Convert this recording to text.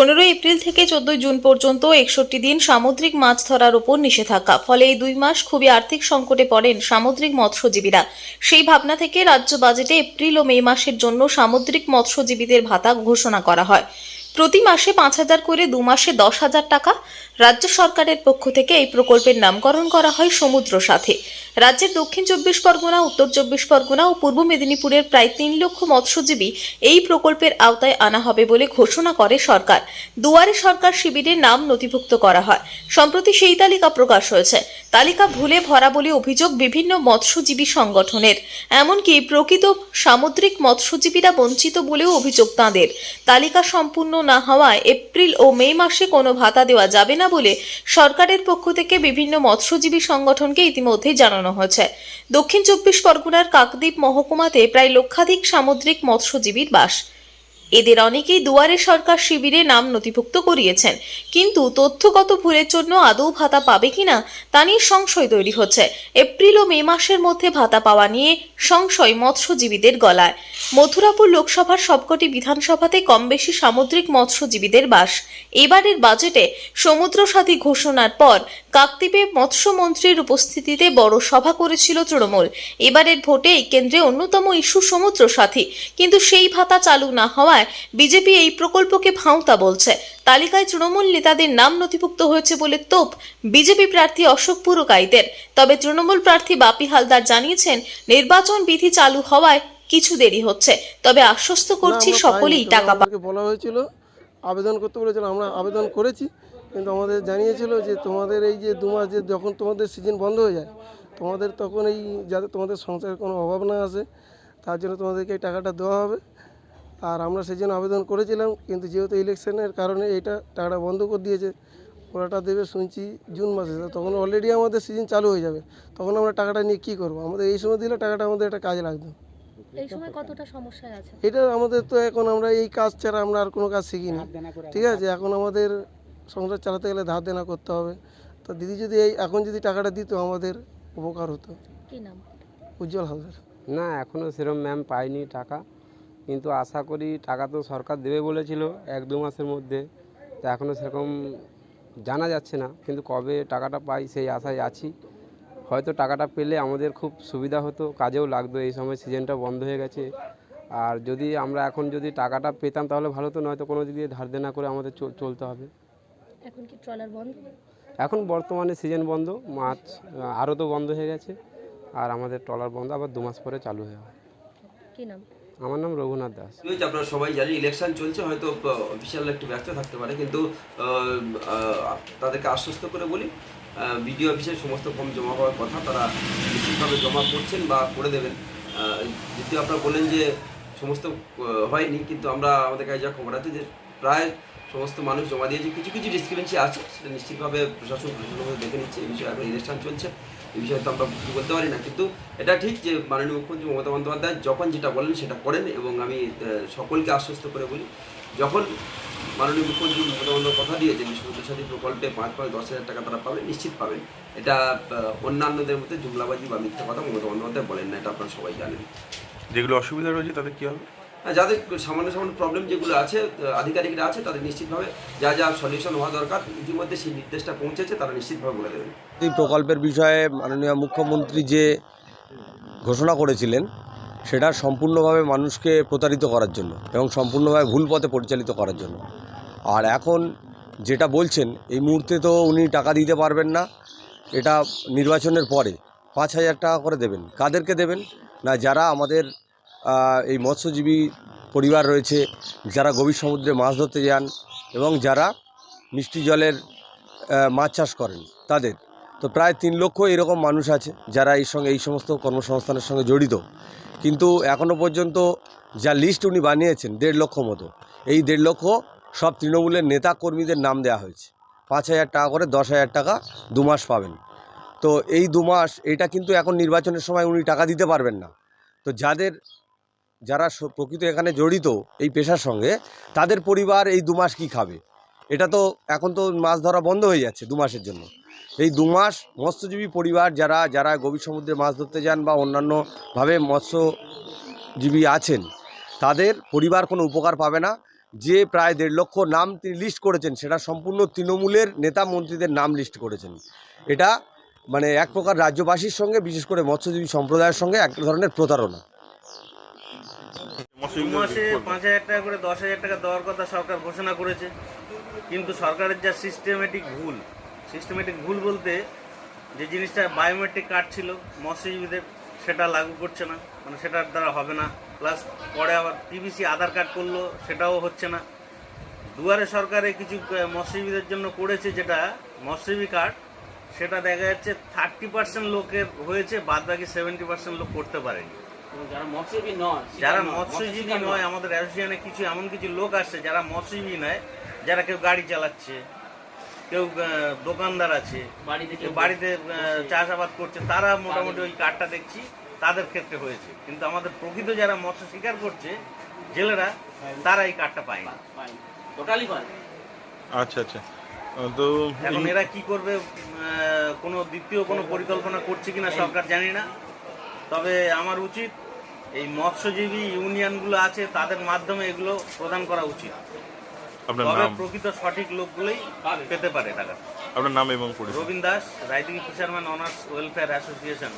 পনেরোই এপ্রিল থেকে চোদ্দই জুন পর্যন্ত একষট্টি দিন সামুদ্রিক মাছ ধরার উপর নিষেধাজ্ঞা। ফলে এই দুই মাস খুবই আর্থিক সংকটে পড়েন সামুদ্রিক মৎস্যজীবীরা। সেই ভাবনা থেকে রাজ্য বাজেটে এপ্রিল ও মে মাসের জন্য সামুদ্রিক মৎস্যজীবীদের ভাতা ঘোষণা করা হয়। প্রতি মাসে পাঁচ হাজার করে দু মাসে দশ হাজার টাকা রাজ্য সরকারের পক্ষ থেকে এই প্রকল্পের নামকরণ করা হয় সমুদ্র সাথে। রাজ্যের দক্ষিণ চব্বিশ পরগনা, উত্তর চব্বিশ পরগনা ও পূর্ব মেদিনীপুরের প্রায় তিন লক্ষ মৎস্যজীবী এই প্রকল্পের আওতায় আনা হবে বলে ঘোষণা করে সরকার। দুয়ারে সরকার শিবিরের নাম নথিভুক্ত করা হয়। সম্প্রতি সেই তালিকা প্রকাশ হয়েছে। তালিকা ভুলে ভরা বলে অভিযোগ বিভিন্ন মৎস্যজীবী সংগঠনের। এমনকি প্রকৃত সামুদ্রিক মৎস্যজীবীরা বঞ্চিত বলেও অভিযোগ তাঁদের। তালিকা সম্পূর্ণ না হওয়ায় এপ্রিল ও মে মাসে কোনো ভাতা দেওয়া যাবে না বলে সরকারের পক্ষ থেকে বিভিন্ন মৎস্যজীবী সংগঠনকে ইতিমধ্যেই জানানো হয়েছে। দক্ষিণ চব্বিশ পরগনার কাকদ্বীপ মহকুমাতে প্রায় লক্ষাধিক সামুদ্রিক মৎস্যজীবীর বাস। এদের অনেকেই দুয়ারে সরকার শিবিরে নাম নথিভুক্ত করিয়েছেন। কিন্তু তথ্যগত ভুলের জন্য আদৌ ভাতা পাবে কিনা তা নিয়ে সংশয় তৈরি হচ্ছে। এপ্রিল ও মে মাসের মধ্যে ভাতা পাওয়া নিয়ে সংশয় মৎস্যজীবীদের গলায়। মথুরাপুর লোকসভার সবকটি বিধানসভাতে কম বেশি সামুদ্রিক মৎস্যজীবীদের বাস। এবারের বাজেটে সমুদ্র সাথী ঘোষণার পর কাকদ্বীপে মৎস্যমন্ত্রীর উপস্থিতিতে বড় সভা করেছিল তৃণমূল। এবারের ভোটে এই কেন্দ্রে অন্যতম ইস্যু সমুদ্র সাথী। কিন্তু সেই ভাতা চালু না হওয়ায় বিজেপি এই প্রকল্পকে ভাঁওতা বলছে। তালিকায় তৃণমূল নেতাদের নাম নথিভুক্ত হয়েছে বলে তোপ বিজেপি প্রার্থী অশোক পুরকাইতের। তবে তৃণমূল প্রার্থী বাপি হালদার জানিয়েছেন নির্বাচন বিধি চালু হওয়ায় কিছু দেরি হচ্ছে। তবে আশ্বস্ত করছি সকলেই টাকা পাবে বলা হয়েছিল আবেদন করতে বলেছিল আমরা আবেদন করেছি। কিন্তু আমাদের জানিয়েছিল যে তোমাদের এই যে দু মাস যে যখন তোমাদের সিজন বন্ধ হয়ে যায় তোমাদের তখন এই যাতে তোমাদের সংসারের কোনো অভাব না আসে তার জন্য তোমাদেরকে এই টাকাটা দেওয়া হবে। আর আমরা সেই জন্য আবেদন করেছিলাম কিন্তু যেহেতু ইলেকশনের কারণে এইটা টাকাটা বন্ধ করে দিয়েছে ওরাটা দেবে শুনছি জুন মাসে। তখন অলরেডি আমাদের সিজন চালু হয়ে যাবে তখন আমরা টাকাটা নিয়ে কী করব? আমাদের এই সময় দিলে টাকাটা আমাদের একটা কাজে লাগতো এই সময় কতটা সমস্যায় এটা আমাদের তো এখন আমরা এই কাজ ছাড়া আমরা আর কোনো কাজ শিখিনি। ঠিক আছে এখন আমাদের সংসার চালাতে গেলে ধার দেনা করতে হবে। তো দিদি যদি এই এখন যদি টাকাটা দিত আমাদের উপকার হতো। কি নাম? উজ্জ্বল হালদার। না এখনও সেরকম ম্যাম পাইনি টাকা। কিন্তু আশা করি টাকা তো সরকার দেবে বলেছিল এক দু মাসের মধ্যে। তো এখনও সেরকম জানা যাচ্ছে না কিন্তু কবে টাকাটা পাই সেই আশায় আছি। হয়তো টাকাটা পেলে আমাদের খুব সুবিধা হতো কাজেও লাগতো এই সময় সিজনটা বন্ধ হয়ে গেছে। আর যদি আমরা এখন যদি টাকাটা পেতাম তাহলে ভালো তো নয়তো কোনো দিক ধার দেনা করে আমাদের চল- চলতে হবে। এখন কি ট্রলার বন্ধ? এখন বর্তমানে সিজন বন্ধ মাছ আরও তো বন্ধ হয়ে গেছে আর আমাদের ট্রলার বন্ধ আবার দু মাস পরে চালু হয়ে কি নাম? আমার নাম রঘুনাথ দাস। কি হয়েছে? আপনারা সবাই জানেন ইলেকশন চলছে হয়তো অফিসিয়াল একটু ব্যস্ত থাকতে পারে কিন্তু তাদেরকে আশ্বস্ত করে বলি বিডিও অফিসে সমস্ত ফর্ম জমা হওয়ার কথা তারা নিশ্চিতভাবে জমা করছেন বা করে দেবেন। দ্বিতীয় আপনারা বললেন যে সমস্ত হয়নি কিন্তু আমরা আমাদের কাছে যা খবর আছে যে প্রায় সমস্ত মানুষ জমা দিয়েছে। কিছু কিছু ডিসক্রিপেন্সি আছে, সেটা নিশ্চিতভাবে প্রশাসন প্রশাসনভাবে দেখে নিচ্ছে, এই বিষয়ে এখন ইলেকশন চলছে। এই বিষয়ে তো আমরা কিছু বলতে পারি না, কিন্তু এটা ঠিক যে মাননীয় মুখ্যমন্ত্রী মমতা বন্দ্যোপাধ্যায় যখন যেটা বলেন সেটা করেন এবং আমি সকলকে আশ্বস্ত করে বলি, যখন মাননীয় মুখ্যমন্ত্রী মমতা বন্দ্যোপাধ্যায় কথা দিয়েছেন সমুদ্র সাথী প্রকল্পে পাঁচ পাঁচ দশ হাজার টাকা তারা পাবেন, নিশ্চিত পাবেন। এটা অন্যান্যদের মধ্যে জুমলাবাজি বা মিথ্যা কথা মমতা বন্দ্যোপাধ্যায় বলেন না, এটা আপনারা সবাই জানেন। যেগুলো অসুবিধা রয়েছে তাদের কী হবে? যাদের সামান্য সামান্য প্রবলেম যেগুলো আছে আধিকারিকরা আছে, তাদের নিশ্চিতভাবে যা যা সলিউশন হওয়া দরকার, ইতিমধ্যে সেই নির্দেশটা পৌঁছেছে, তারা নিশ্চিতভাবে বলে দেবেন। এই প্রকল্পের বিষয়ে মাননীয় মুখ্যমন্ত্রী যে ঘোষণা করেছিলেন, সেটা সম্পূর্ণভাবে মানুষকে প্রতারিত করার জন্য এবং সম্পূর্ণভাবে ভুল পথে পরিচালিত করার জন্য। আর এখন যেটা বলছেন, এই মুহূর্তে তো উনি টাকা দিতে পারবেন না, এটা নির্বাচনের পরে। পাঁচ হাজার টাকা করে দেবেন। কাদেরকে দেবেন? না, যারা আমাদের এই মৎস্যজীবী পরিবার রয়েছে, যারা গভীর সমুদ্রে মাছ ধরতে যান এবং যারা মিষ্টি জলের মাছ চাষ করেন তাদের। তো প্রায় তিন লক্ষ এরকম মানুষ আছে যারা এই সঙ্গে, এই সমস্ত কর্মসংস্থানের সঙ্গে জড়িত। কিন্তু এখনও পর্যন্ত যা লিস্ট উনি বানিয়েছেন, দেড় লক্ষ মতো, এই দেড় লক্ষ সব তৃণমূলের নেতা কর্মীদের নাম দেওয়া হয়েছে। পাঁচ হাজার টাকা করে দশ হাজার টাকা দু মাস পাবেন। তো এই দু মাস, এটা কিন্তু এখন নির্বাচনের সময় উনি টাকা দিতে পারবেন না। তো যাদের যারা প্রকৃত এখানে জড়িত এই পেশার সঙ্গে, তাদের পরিবার এই দু মাস কী খাবে? এটা তো এখন তো মাছ ধরা বন্ধ হয়ে যাচ্ছে দু মাসের জন্য। এই দু মাস মৎস্যজীবী পরিবার যারা যারা গভীর সমুদ্রে মাছ ধরতে যান বা অন্যান্যভাবে মৎস্যজীবী আছেন, তাদের পরিবার কোনো উপকার পাবে না। যে প্রায় দেড় লক্ষ নাম তিনি লিস্ট করেছেন, সেটা সম্পূর্ণ তৃণমূলের নেতা মন্ত্রীদের নাম লিস্ট করেছেন। এটা মানে এক প্রকার রাজ্যবাসীর সঙ্গে, বিশেষ করে মৎস্যজীবী সম্প্রদায়ের সঙ্গে এক ধরনের প্রতারণা। মাসে পাঁচ হাজার টাকা করে দশ হাজার টাকা দেওয়ার কথা সরকার ঘোষণা করেছে। কিন্তু সরকারের যা সিস্টেমেটিক ভুল সিস্টেমেটিক ভুল বলতে যে জিনিসটা বায়োমেট্রিক কার্ড ছিল মৎস্যজীবীদের সেটা লাগু করছে না। মানে সেটার দ্বারা হবে না। প্লাস পরে আবার পিবিসি আধার কার্ড করল সেটাও হচ্ছে না। দুয়ারে সরকারে কিছু মৎস্যজীবীদের জন্য করেছে যেটা মৎস্যজীবী কার্ড সেটা দেখা যাচ্ছে থার্টি পার্সেন্ট লোকের হয়েছে বাদ বাকি সেভেন্টি পার্সেন্ট লোক করতে পারেনি। যারা মৎস্যজীবী নয় যারা মৎস্যজীবী নয় আমাদের অ্যাসোসিয়েশনে কিছু এমন কিছু লোক আসছে যারা মৎস্যজীবী নয় যারা কেউ গাড়ি চালাচ্ছে কেউ দোকানদার আছে বাড়িতে কেউ বাড়িতে আহ, চাষাবাদ করছে তারা মোটামুটি ওই কার্ডটা দেখছি তাদের ক্ষেত্রে হয়েছে। কিন্তু আমাদের প্রকৃত যারা মৎস্য শিকার করছে জেলেরা তারা এই কার্ডটা পায়নি। টোটালি পায় আচ্ছা আচ্ছা। তো এখন এরা কি করবে কোনো দ্বিতীয় কোনো পরিকল্পনা করছে কিনা সরকার জানি না। তবে আমার উচিত এই মৎস্যজীবী ইউনিয়নগুলো আছে তাদের মাধ্যমে এগুলো প্রদান করা উচিত। তবে প্রকৃত সঠিক লোকগুলোই পেতে পারে টাকা আপনার নাম এবং Robin Das writing fisherman honours welfare association